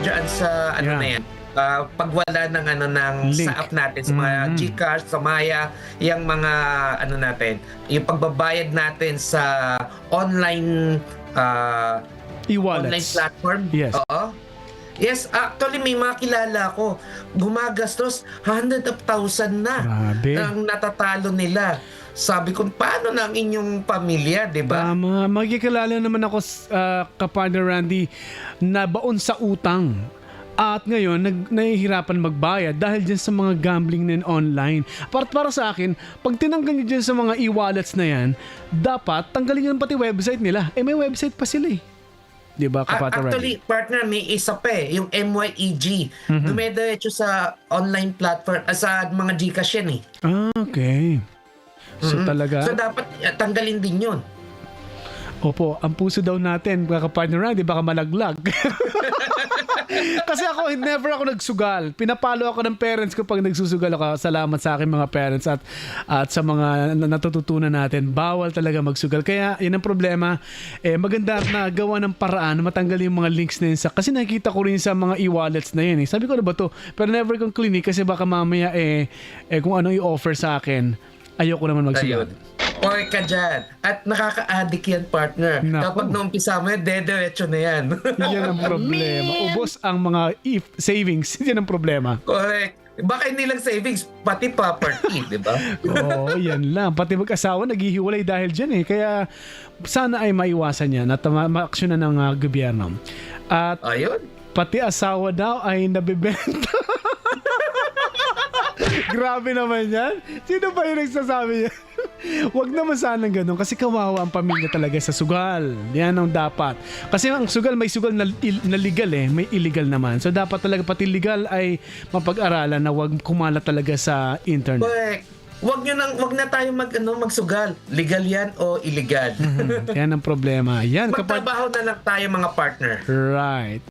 dyan sa ano Yeah. na yan. ah, pagwala ng ano ng Link. sa app natin sa mga Mhm. GCash, sa Maya, yung mga ano natin, yung pagbabayad natin sa online online E-wallets. platform. Yes. Oo. Yes, actually may mga kilala ko gumagastos hundred of thousand na Grabe. ang natatalo nila. Sabi ko, paano na ang inyong pamilya, di ba? Tama. Magkikilala naman ako, uh, kapartner Randy, na baon sa utang. At ngayon, nag, nahihirapan magbayad dahil dyan sa mga gambling na online. Para, para sa akin, pag tinanggal nyo dyan sa mga e-wallets na yan, dapat tanggalin nyo pati website nila. Eh, may website pa sila eh. Di ba, kapartner Actually, Randy? partner, may isa pa eh, yung MYEG. Mhm. Dumediretso sa online platform, ah, sa mga Gcash yan eh. Ah, okay. So Mhm. talaga, So dapat ah, tanggalin din yun. Opo, ang puso daw natin, mga kapartner Randy, baka malaglag. Kasi ako, never ako nagsugal. Pinapalo ako ng parents ko pag nagsusugal ako. Salamat sa aking mga parents at at sa mga na- natututunan natin. Bawal talaga magsugal. Kaya yun ang problema. Eh, maganda na gawa ng paraan na matanggal yung mga links na yun. Sa, kasi nakikita ko rin sa mga e-wallets na yun. Eh. Sabi ko na ba to? Pero never kong clinic kasi baka mamaya eh, eh kung ano i-offer sa akin, ayoko naman magsugal. Ayun. Okay ka dyan. At nakaka-addict yan, partner. Naku. Kapag naumpisa mo yan, dediretso na yan. Yan ang problema. Ubos ang mga if savings. Yan ang problema. Correct. Baka hindi lang savings, pati property, di ba? Oo, yan lang. Pati mag-asawa naghihiwalay dahil dyan eh. Kaya sana ay maiwasan yan at ma- ma-aksyonan ng ah, gobyerno. At Ayun. pati asawa daw ay nabibenta. Grabe naman yan. Sino ba yung nagsasabi niya? Huwag naman sanang ganun kasi kawawa ang pamilya talaga sa sugal. Yan ang dapat. Kasi ang sugal may sugal na, il- na legal eh, may illegal naman. So dapat talaga pati legal ay mapag-aralan na wag kumalat talaga sa internet. Correct. Wag nyo nang wag na tayo mag ano magsugal. Legal 'yan o illegal. Yan ang problema. Yan kapag Magtrabaho na lang tayo mga partner. right.